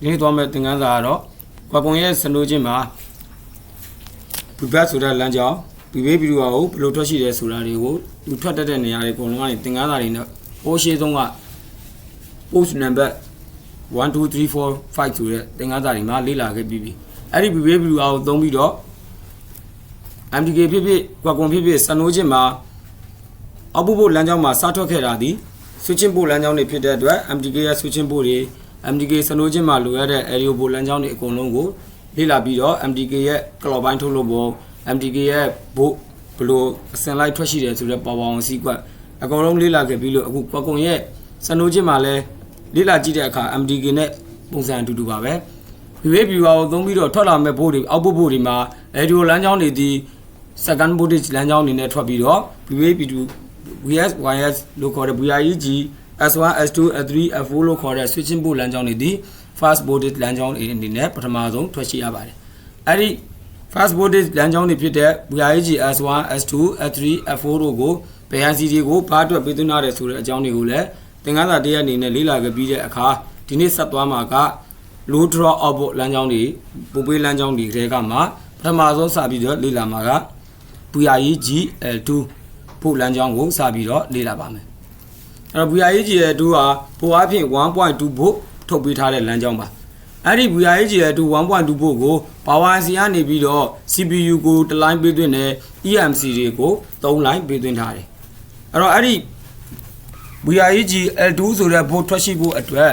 ဒီနေ့သွားမယ့်သင်ခန်းစာကတော့ကွာကွန်ရဲ့စနိုးချင်းမှာဘူဘတ်ဆိုတဲ့လမ်းကြောင်းဘီဘေးဗီဒီယိုကိုဘယ်လိုထွက်ရှိတယ်ဆိုတာတွေကိုသူထွက်တတ်တဲ့နေရာတွေအကုန်လုံးကနေသင်ခန်းစာတွေနဲ့ပိုးရှိဆုံးက post number 1 2 3 4 5ဆိုတဲ့သင်ခန်းစာတွေမှာလေ့လာခဲ့ပြီးပြီအဲ့ဒီဘီဘေးဗီဒီယိုကိုသုံးပြီးတော့ MDK ဖြစ်ဖြစ်ကွာကွန်ဖြစ်ဖြစ်စနိုးချင်းမှာအောက်ပုဖို့လမ်းကြောင်းမှာစထွက်ခဲ့တာဒီဆွချင်းပို့လမ်းကြောင်းတွေဖြစ်တဲ့အတွက် MDK ရဲ့ဆွချင်းပို့တွေ MDK စနိုးချင်းမှာလိုရတဲ့ aerial ပို့လမ်းကြောင်းတွေအကုန်လုံးကိုလေ့လာပြီးတော့ MDK ရဲ့ cloud ပိုင်းထုတ်လို့ပုံ MDK ရဲ့ဘို့ဘယ်လိုအစင်လိုက်ထွက်ရှိတယ်ဆိုတော့ပေါ်ပေါ်အောင်စီးကွက်အကုန်လုံးလေ့လာခဲ့ပြီးလို့အခုကွာကွန်ရဲ့စနိုးချင်းမှာလဲလေ့လာကြည့်တဲ့အခါ MDK နဲ့ပုံစံအတူတူပါပဲဒီဝေး viewer ကိုသုံးပြီးတော့ထွက်လာမဲ့ဘို့တွေအောက်ပုဘို့တွေမှာ aerial လမ်းကြောင်းတွေဒီ second voltage လမ်းကြောင်းအနေနဲ့ထွက်ပြီးတော့ VAP2 VS YS လို့ခေါ်တဲ့ VIG S1 S2 S3 F4 လို့ခေါ်တဲ့ switching port လမ်းကြောင်းတွေဒီ fast voltage လမ်းကြောင်းတွေအနေနဲ့ပထမဆုံးထွက်ရှိရပါတယ်။အဲ့ဒီ fast voltage လမ်းကြောင်းတွေဖြစ်တဲ့ VIG S1 S2 S3 F4 တို့ကို BNC တွေကိုဘာအတွက်ပေးသွင်းရတယ်ဆိုတဲ့အကြောင်းတွေကိုလည်းသင်ခန်းစာတစ်ရက်အနေနဲ့လေ့လာခဲ့ပြီးတဲ့အခါဒီနေ့ဆက်သွားမှာက low drop output လမ်းကြောင်းတွေပုံပေးလမ်းကြောင်းတွေတဲကမှပထမဆုံးစပြီးတော့လေ့လာမှာက VIG L2 ဖို့လမ်းကြောင်းကိုစပြီးတော့လေ့လာပါမယ် အဲ့တော့ VIG L2 ဟာပိုအဖြစ်1.2ဖို့ထုတ်ပေးထားတဲ့လမ်းကြောင်းပါအဲ့ဒီ VIG L2 1.2ဖို့ကို power IC ကနေပြီးတော့ CPU ကိုတစ်လိုင်းပေးသွင်းတယ် EMC တွေကို3လိုင်းပေးသွင်းထားတယ်အဲ့တော့အဲ့ဒီ VIG L2 ဆိုတဲ့ဘို့ထွက်ရှိဖို့အတွက်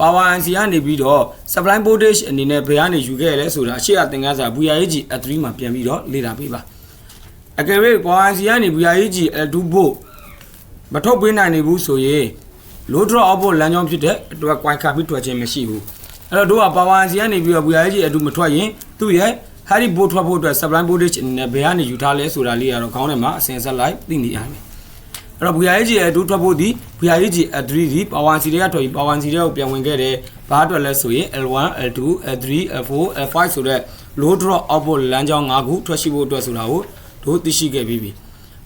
power IC ကနေပြီးတော့ supply voltage အနေနဲ့ဘယ်ကနေယူခဲ့ရလဲဆိုတာအရှိအသင်ခန်းစာ VIG L3 မှာပြန်ပြီးတော့လေ့လာပေးပါအကယ်၍ power IC ကနေ VIG L2 ဘို့ မထုတ်ပေးနိုင်နေဘူးဆိုရင် load drop output လမ်းကြောင်းဖြစ်တဲ့အတွက် quite ခါပြီးထွက်ခြင်းမရှိဘူးအဲ့တော့တို့က power IC ကနေပြီးတော့ VIG L2 မထွက်ရင်သူ့ရဲ့ Harry board ထွက်ဖို့အတွက် supply voltage အနေနဲ့ဘယ်ကနေယူထားလဲဆိုတာလေးကတော့ခေါင်းထဲမှာအစင်ဆက်လိုက်သိနေရမယ်အဲ့တော့ VIG L2 ထွက်ဖို့ဒီ VIG L3 ဒီ power IC တွေကထွက်ပြီး power IC တွေကိုပြန်ဝင်ခဲ့တယ်ဘာအတွက်လဲဆိုရင် L1 L2 L3 L4 L5 ဆိုတဲ့ load drop output လမ်းကြောင်း၅ခုထွက်ရှိဖို့အတွက်ဆိုတာကိုတို့သိရှိခဲ့ပြီးပြီ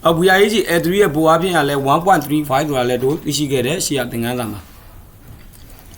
အ VIG L3 ရဲ့ပိုအားဖြင့်ကလည်း1.35ဆိုတာလည်းတို့သိရှိခဲ့တဲ့ရှေ့ရသင်ခန်းစာမှာ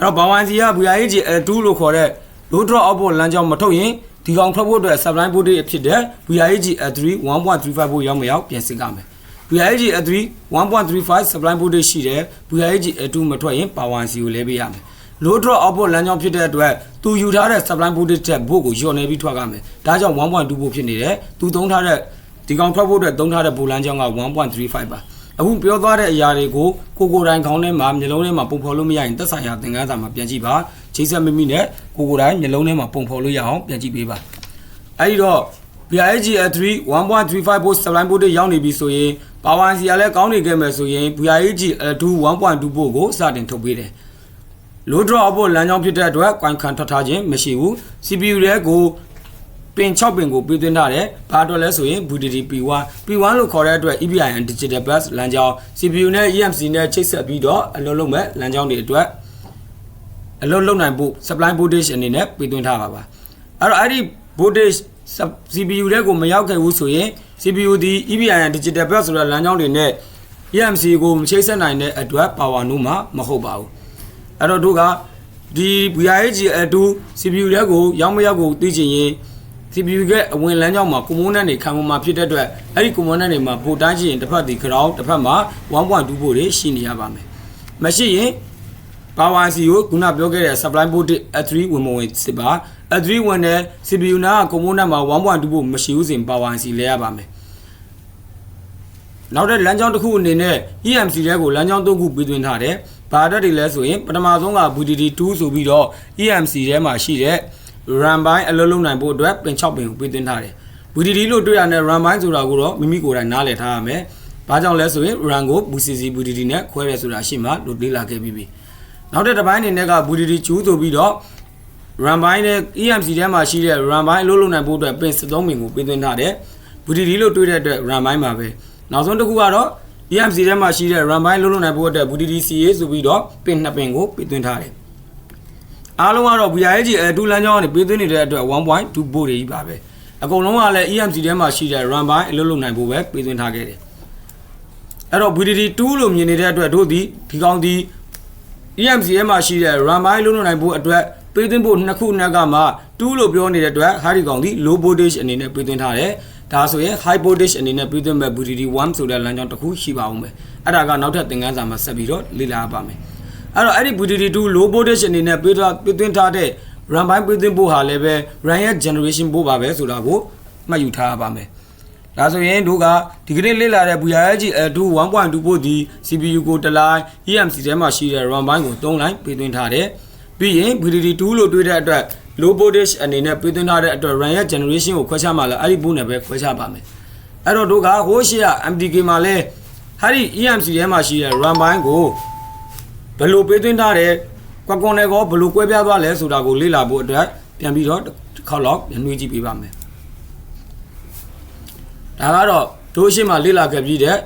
အဲ့တော့ဘာဝန်စီက VIG L2 လို့ခေါ်တဲ့ load drop output လမ်းကြောင်းမထုတ်ရင်ဒီကောင်ထွက်ဖို့အတွက် supply voltage ဖြစ်တဲ့ VIG L3 1.35ဖို့ရောက်မရောက်ပြင်ဆင်ကြမယ် VIG L3 1.35 supply voltage ရှိတယ် VIG L2 မထွက်ရင် power IC ကိုလဲပေးရမယ် load drop output လမ်းကြောင်းဖြစ်တဲ့အတွက်သူယူထားတဲ့ supply voltage တဲ့ဘို့ကိုလျော့နေပြီးထွက်ကြမယ်ဒါကြောင့်1.2ဖို့ဖြစ်နေတယ်သူသုံးထားတဲ့ ဒီကောင်ထွက်ဖို့အတွက်သုံးထားတဲ့ဘို့လမ်းကြောင်းက1.35ပါအခုပြောသွားတဲ့အရာတွေကိုကိုကိုတိုင်းခေါင်းထဲမှာမျိုးလုံးထဲမှာပုံဖော်လို့မရရင်သက်ဆိုင်ရာသင်ခန်းစာမှာပြန်ကြည့်ပါချိန်ဆက်မိမိနဲ့ကိုကိုတိုင်းမျိုးလုံးထဲမှာပုံဖော်လို့ရအောင်ပြန်ကြည့်ပေးပါအဲဒီတော့ VIG L3 1.35 volt supply voltage ရောက်နေပြီဆိုရင် power IC ကလည်းကောင်းနေခဲ့မယ်ဆိုရင် VIG L2 1.2 volt ကိုစတင်ထုတ်ပေးတယ် load drop output လမ်းကြောင်းဖြစ်တဲ့အတွက် coin ခံထွက်ထားခြင်းမရှိဘူး CPU ရဲ့ကို ပင်6ပင်ကိုပေးသွင်းထားတယ်ဘာအတွက်လဲဆိုရင် VDD P1 P1 လို့ခေါ်တဲ့အတွက် EBIN Digital Bus လမ်းကြောင်း CPU နဲ့ EMC နဲ့ချိတ်ဆက်ပြီးတော့အလုပ်လုပ်မဲ့လမ်းကြောင်းတွေအတွက်အလုပ်လုပ်နိုင်ဖို့ supply voltage အနေနဲ့ပေးသွင်းထားပါပါအဲ့တော့အဲ့ဒီ voltage sub- CPU တဲ့ကိုမရောက်ခဲ့ဘူးဆိုရင် CPU ဒီ EBIN Digital Bus ဆိုတဲ့လမ်းကြောင်းတွေနဲ့ EMC ကိုမချိတ်ဆက်နိုင်တဲ့အတွက် power နိုးမှာမဟုတ်ပါဘူးအဲ့တော့တို့ကဒီ VIG L2 CPU တဲ့ကိုရောက်မရောက်ကိုသိချင်ရင် CPU ကအဝင်လမ်းကြောင်းမှာ component တွေခံပုံမှာဖြစ်တဲ့အတွက်အဲ့ဒီ component တွေမှာပို့တိုင်းချင်ရင်တစ်ဖက်ဒီ ground တစ်ဖက်မှာ1.2ဖို့တွေရှိနေရပါမယ်မရှိရင် power IC ကိုခုနပြောခဲ့တဲ့ supply voltage A3 ဝင်မဝင်စစ်ပါ A3 ဝင်တဲ့ CPU နာက component မှာ1.2ဖို့မရှိဘူးဆိုရင် power IC လဲရပါမယ်နောက်တဲ့လမ်းကြောင်းတစ်ခုအနေနဲ့ EMC တဲကိုလမ်းကြောင်းသုံးခုပေးသွင်းထားတယ်။ဘာအတွက်တွေလဲဆိုရင်ပထမဆုံးက VDD2 ဆိုပြီးတော့ EMC ထဲမှာရှိတဲ့ run by အလုပ်လုပ်နိုင်ဖို့အတွက်ပင်6ပင်ကိုပေးသွင်းထားတယ်။ VDD လို့တွေ့ရတဲ့ run by ဆိုတာကိုတော့မိမိကိုယ်တိုင်နားလည်ထားရမယ်။ဘာကြောင့်လဲဆိုရင် run ကို VCC VDD နဲ့ခွဲရဲဆိုတာရှိမှလို့လေ့လာခဲ့ပြီးပြီ။နောက်တဲ့တစ်ပိုင်းအနေနဲ့က VDD2 ဆိုပြီးတော့ run by နဲ့ EMC ထဲမှာရှိတဲ့ run by အလုပ်လုပ်နိုင်ဖို့အတွက်ပင်73ပင်ကိုပေးသွင်းထားတယ်။ VDD လို့တွေ့တဲ့အတွက် run by မှာပဲ။နောက်ဆုံးတစ်ခုကတော့ EMC ထဲမှာရှိတဲ့ run by လုံးလုံးနိုင်ဖို့အတွက် VDDCA ဆိုပြီးတော့ပင်နှစ်ပင်ကိုပေးသွင်းထားတယ်။ အားလုံးကတော့ VIG L2 လမ်းကြောင်းကနေပေးသွင်းနေတဲ့အတွက်1.2 volt တွေကြီးပါပဲ။အကုန်လုံးကလည်း EMC ထဲမှာရှိတဲ့ run by အလုံးလုံးနိုင်ဖို့ပဲပေးသွင်းထားခဲ့တယ်။အဲ့တော့ VDD2 လို့မြင်နေတဲ့အတွက်တို့ဒီဒီကောင်ဒီ EMC ထဲမှာရှိတဲ့ run by လုံးလုံးနိုင်ဖို့အတွက်ပေးသွင်းဖို့နှစ်ခုနှစ်ကမှ2လို့ပြောနေတဲ့အတွက်ဟာဒီကောင်ဒီ low voltage အနေနဲ့ပေးသွင်းထားတယ်ဒါဆိုရင် high voltage အနေနဲ့ပေးသွင်းမဲ့ VDD 1 ဆိုတဲ့လမ်းကြောင်းတစ်ခုရှိပါအောင်မယ်အဲ့ဒါကနောက်ထပ်သင်ခန်းစာမှာဆက်ပြီးတော့လေ့လာပါမယ် အဲ့တော့အဲ့ဒီ VDD 2 low voltage အနေနဲ့ပေးထားပေးသွင်းထားတဲ့ run by ပေးသွင်းဖို့ဟာလည်းပဲ run ရဲ့ generation ဖို့ပါပဲဆိုတာကိုမှတ်ယူထားပါမယ်ဒါဆိုရင်တို့ကဒီကနေ့လေ့လာတဲ့ VRG L2 1.2ဖို့ဒီ CPU ကိုတစ်လိုက် EMC ထဲမှာရှိတဲ့ run by ကို3လိုက်ပေးသွင်းထားတယ်ပြီးရင် VDD 2 လို့တွေးတဲ့အတွက် low voltage အနေနဲ့ပေးသွင်းထားတဲ့အတွက် run ရဲ့ generation ကိုခွဲခြားမှလည်းအဲ့ဒီဘုနဲ့ပဲခွဲခြားပါမယ်အဲ့တော့တို့ကဟိုးရှိရ MDK မှာလဲဟာဒီ EMC ထဲမှာရှိတဲ့ run by ကို ဘယ်လိုပေးသွင်းထားတဲ့ကွက်ကွန်နဲ့ကောဘယ်လိုကွဲပြားသွားလဲဆိုတာကိုလေ့လာဖို့အတွက်ပြန်ပြီးတော့တစ်ခေါက်လောက်ညှို့ကြည့်ပေးပါမယ်ဒါကတော့တို့ရှိမှလေ့လာခဲ့ပြီးတဲ့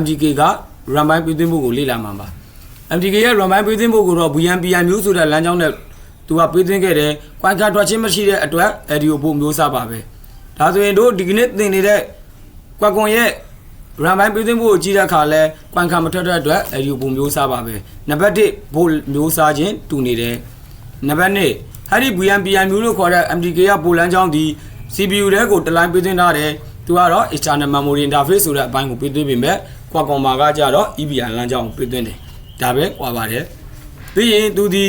MDK က run by ပေးသွင်းဖို့ကိုလေ့လာမှာပါ MDK ရဲ့ run by ပေးသွင်းဖို့ကိုတော့ VNPI မျိုးဆိုတဲ့လမ်းကြောင်းနဲ့သူကပေးသွင်းခဲ့တယ်။ quite ထွက်ချင်းမရှိတဲ့အတွက် audio ပို့မျိုးစားပါပဲ။ဒါဆိုရင်တို့ဒီကနေ့သင်နေတဲ့ Qualcomm ရဲ့ run by ပေးသွင်းဖို့ကိုကြည့်တဲ့အခါလဲ quite မထွက်တဲ့အတွက် audio ပို့မျိုးစားပါပဲ။နံပါတ်1ဘို့မျိုးစားခြင်းတူနေတယ်။နံပါတ်2ဟာဒီ VNPI မျိုးလို့ခေါ်တဲ့ MDK ကပိုလန်းချောင်းဒီ CPU တဲကိုတလိုင်းပေးသွင်းထားတယ်။သူကတော့ external memory interface ဆိုတဲ့အပိုင်းကိုပေးသွင်းပေမဲ့ Qualcomm မှာကကြတော့ EVR လမ်းကြောင်းကိုပေးသွင်းတယ်။ဒါပဲကွာပါတယ်။ပြီးရင်သူဒီ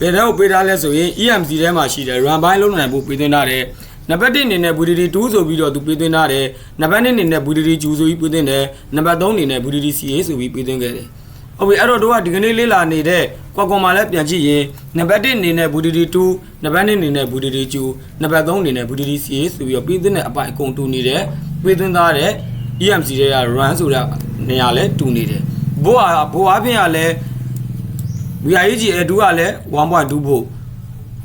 ဘယ်တော့ပေးထားလဲဆိုရင် EMC ထဲမှာရှိတဲ့ run by လုံးနိုင်ဖို့ပေးသွင်းထားတယ် နံပါတ်1အနေနဲ့ VDD 2ဆိုပြီးတော့သူပေးသွင်းထားတယ်နံပါတ်2အနေနဲ့ VDD 2ဆိုပြီးပေးသွင်းတယ်နံပါတ်3အနေနဲ့ VDD CA ဆိုပြီးပေးသွင်းခဲ့တယ်ဟုတ်ပြီအဲ့တော့တို့ကဒီကနေ့လေ့လာနေတဲ့ကွာကွန်မှာလည်းပြန်ကြည့်ရင်နံပါတ်1အနေနဲ့ VDD 2နံပါတ်2အနေနဲ့ VDD 2နံပါတ်3အနေနဲ့ VDD CA ဆိုပြီးတော့ပေးသွင်းတဲ့အပိုင်းအကုန်တူနေတယ်ပေးသွင်းသားတဲ့ EMC တွေက run ဆိုတဲ့နေရာလဲတူနေတယ်ဘိုးဟာဘိုးအပြင်ကလည်း VIG A2 ကလည်း1.2ဖို့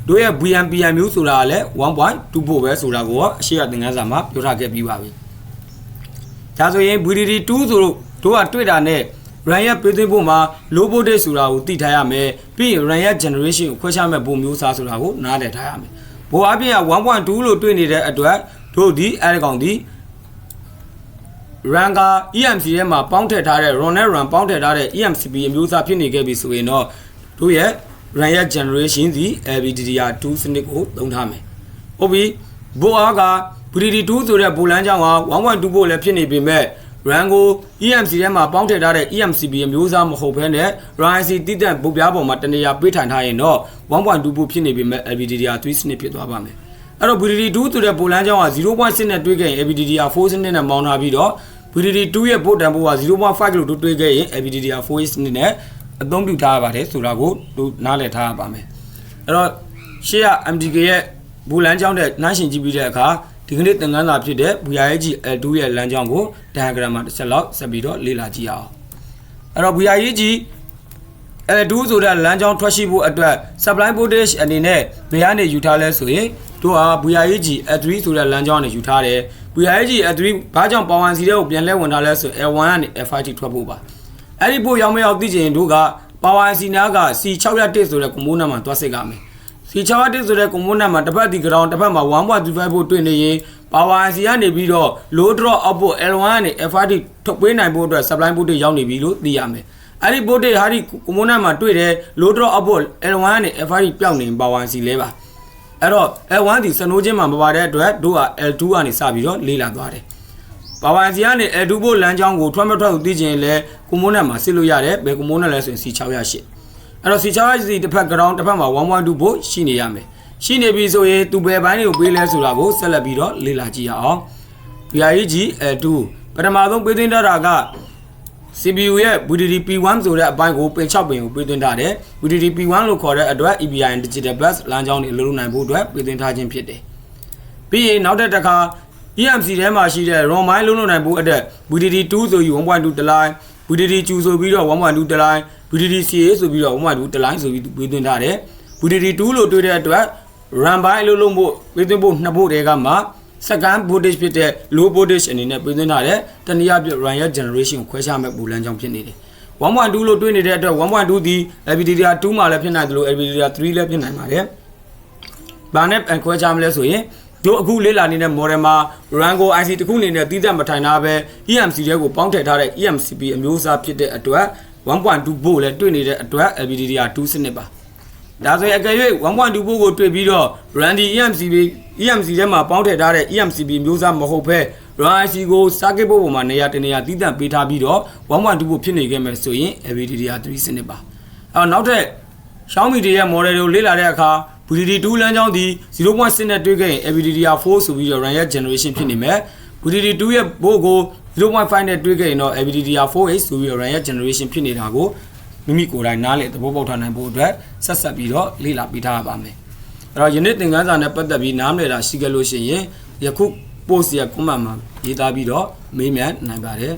တို့ရဲ့ VMPN မျိုးဆိုတာကလည်း1.2ဖို့ပဲဆိုတာကိုအရှိရသင်ခန်းစာမှာပြောထားခဲ့ပြီးပါပြီ။ဒါဆိုရင် VDD 2 ဆိုတော့တို့ကတွေ့တာနဲ့ RAM ရဲ့ပေးသွင်းဖို့မှာ low voltage ဆိုတာကိုသိထားရမယ်။ပြီးရင် RAM ရဲ့ generation ကိုခွဲခြားမဲ့ပုံမျိုးစားဆိုတာကိုနားလည်ထားရမယ်။ဘိုးအပြင်က1.2လို့တွေ့နေတဲ့အတွက်တို့ဒီအဲဒီကောင်ဒီ RAM က EMC ထဲမှာပေါင်းထည့်ထားတဲ့ ROM နဲ့ RAM ပေါင်းထည့်ထားတဲ့ EMCP အမျိုးအစားဖြစ်နေခဲ့ပြီဆိုရင်တော့တို့ရဲ့ RAM ရဲ့ generation စီ LPDDR2 စနစ်ကိုသုံးထားမယ်။ဟုတ်ပြီ။ဘိုအားက VDD2 ဆိုတဲ့ဘူလန်းကြောင်းက1.2ဘိုလည်းဖြစ်နေပေမဲ့ RAM ကို EMC ထဲမှာပေါင်းထည့်ထားတဲ့ EMCP အမျိုးအစားမဟုတ်ဘဲနဲ့ RIC တည်တဲ့ပုတ်ပြားပေါ်မှာတနေရာပေးထိုင်ထားရင်တော့1.2ဘိုဖြစ်နေပေမဲ့ LPDDR3 စနစ်ဖြစ်သွားပါမယ်။အဲ့တော့ VDD2 ဆိုတဲ့ဘူလန်းကြောင်းက0.6နဲ့တွဲခဲ့ရင် LPDDR4 စနစ်နဲ့မောင်းထားပြီးတော့ VDD2 ရဲ့ပို့တန်ဖိုးက0.5လို့တွေးခဲ့ရင် LPDDR4 စနစ်နဲ့ အသုံးပြုထားရပါတယ်ဆိုတာကိုတို့နားလည်ထားရပါမယ်အဲ့တော့ရှေ့က MDK ရဲ့ဘူလန်းကြောင်းတဲ့နှိုင်းရှင်ကြည့်ပြီးတဲ့အခါဒီကနေ့သင်ခန်းစာဖြစ်တဲ့ VIG L2 ရဲ့လမ်းကြောင်းကို diagram မှာတစ်ချက်လောက်ဆက်ပြီးတော့လေ့လာကြည့်အောင်အဲ့တော့ VIG L2 ဆိုတဲ့လမ်းကြောင်းထွက်ရှိဖို့အတွက် supply voltage အနေနဲ့ဘယ်ကနေယူထားလဲဆိုရင်တို့ဟာ VIG L3 ဆိုတဲ့လမ်းကြောင်းကနေယူထားတယ် VIG L3 ဘာကြောင့်ပေါင်စီတဲ့ကိုပြန်လဲဝင်ထားလဲဆို L1 ကနေ F5 ထိထွက်ဖို့ပါ အဲ့ဒီဖို့ရောက်မရောက်သိချင်တို့ကပါဝါစီနာက C601 ဆိုတဲ့ကွန်မိုးနံမှာတွားစစ်ကမယ် C601 ဆိုတဲ့ကွန်မိုးနံမှာတစ်ဖက်ဒီ ground တစ်ဖက်မှာ1.25ဖို့တွေ့နေရင်ပါဝါစီကနေပြီးတော့ low drop output L1 ကနေ F5 ထုတ်ပေးနိုင်ဖို့အတွက် supply voltage ရောက်နေပြီလို့သိရမယ်အဲ့ဒီ voltage ဟာဒီကွန်မိုးနံမှာတွေ့တဲ့ low drop output L1 ကနေ F5 ပျောက်နေပါဝါစီလဲပါအဲ့တော့ L1 ဒီစနိုးချင်းမှာမပါတဲ့အတွက်တို့က L2 ကနေစပြီးတော့လေးလာသွားတယ် ပါဝါစီကနေ L2 ဘို့လမ်းကြောင်းကိုထွက်မထွက်ကိုသိချင်လဲကွန်မိုးနံမှာစစ်လို့ရတယ်ဘယ်ကွန်မိုးနံလဲဆိုရင် C608 အဲ့တော့ C608 တစ်ဖက် ground တစ်ဖက်မှာ1.2ဘို့ရှိနေရမယ်ရှိနေပြီဆိုရင်သူဘယ်ပိုင်းတွေကိုပေးလဲဆိုတာကိုဆက်လက်ပြီးတော့လေ့လာကြည့်ရအောင် VIG L2 ပထမဆုံးပေးသွင်းထားတာက CPU ရဲ့ VDD P1 ဆိုတဲ့အပိုင်းကိုပင်6ပင်ကိုပေးသွင်းထားတယ် VDD P1 လို့ခေါ်တဲ့အတွက် EBI Digital Bus လမ်းကြောင်းတွေအလုပ်လုပ်နိုင်ဖို့အတွက်ပေးသွင်းထားခြင်းဖြစ်တယ်ပြီးရင်နောက်တစ်ခါ EMC ထဲမှာရှိတဲ့ ROM မိုင်းလုံးလုံးနိုင်ဖို့အတွက် VDD 2 ဆိုပြီး1.2တလိုင်း VDD 2ဆိုပြီးတော့1.2တလိုင်း VDD CA ဆိုပြီးတော့1.2တလိုင်းဆိုပြီးပေးသွင်းထားတယ် VDD 2လို့တွေးတဲ့အတွက် RAM ဘိုင်းလုံးလုံးဖို့ပေးသွင်းဖို့နှစ်ဖို့တဲကမှ second voltage ဖြစ်တဲ့ low voltage အနေနဲ့ပေးသွင်းထားတယ်တနည်းအားဖြင့် RAM ရဲ့ generation ကိုခွဲခြားမဲ့ပူလန်းကြောင်းဖြစ်နေတယ်1.2လို့တွေးနေတဲ့အတွက်1.2ဒီ LPDDR2 မှာလည်းဖြစ်နိုင်တယ်လို့ LPDDR3 လည်းဖြစ်နိုင်ပါတယ်။ဘာနဲ့ခွဲခြားမလဲဆိုရင် တို့အခုလေ့လာနေတဲ့ model မှာ Rango IC တစ်ခုအနေနဲ့တီးသန့်မထိုင်တာပဲ EMC တွေကိုပေါင်းထည့်ထားတဲ့ EMCP အမျိုးအစားဖြစ်တဲ့အတွက်1.2 volt လည်းတွေ့နေတဲ့အတွက် LPDDR2 စနစ်ပါဒါဆိုရင်အကယ်၍1.2ပို့ကိုတွေ့ပြီးတော့ Randy EMCB EMC ထဲမှာပေါင်းထည့်ထားတဲ့ EMCB မျိုးစားမဟုတ်ဘဲ RIC ကို circuit board ပေါ်မှာနေရာတနေရာတည်တံ့ပေးထားပြီးတော့1.2ပို့ဖြစ်နေခဲ့မယ်ဆိုရင် LVDDR3 စနစ်ပါအဲ့တော့နောက်ထပ် Xiaomi တွေရဲ့ model တွေကိုလေ့လာတဲ့အခါ VDD2 လမ်းကြောင်းဒီ0.6နဲ့တွေ့ခဲ့ရင် LVDDR4 ဆိုပြီးတော့ run ရဲ့ generation ဖြစ်နေမယ် VDD2 ရဲ့ဘို့ကို0.5နဲ့တွေ့ခဲ့ရင်တော့ LVDDR4H ဆိုပြီးတော့ run ရဲ့ generation ဖြစ်နေတာကိုမိမိကိုယ်တိုင်နားလည်သဘောပေါက်ထားနိုင်ဖို့အတွက်ဆက်ဆက်ပြီးတော့လေ့လာပြီးထားရပါမယ်အဲ့တော့ယနေ့သင်ခန်းစာနဲ့ပတ်သက်ပြီးနားမလည်တာရှိခဲ့လို့ရှိရင်ယခု post ရဲ့ comment မှာရေးသားပြီးတော့မေးမြန်းနိုင်ပါတယ်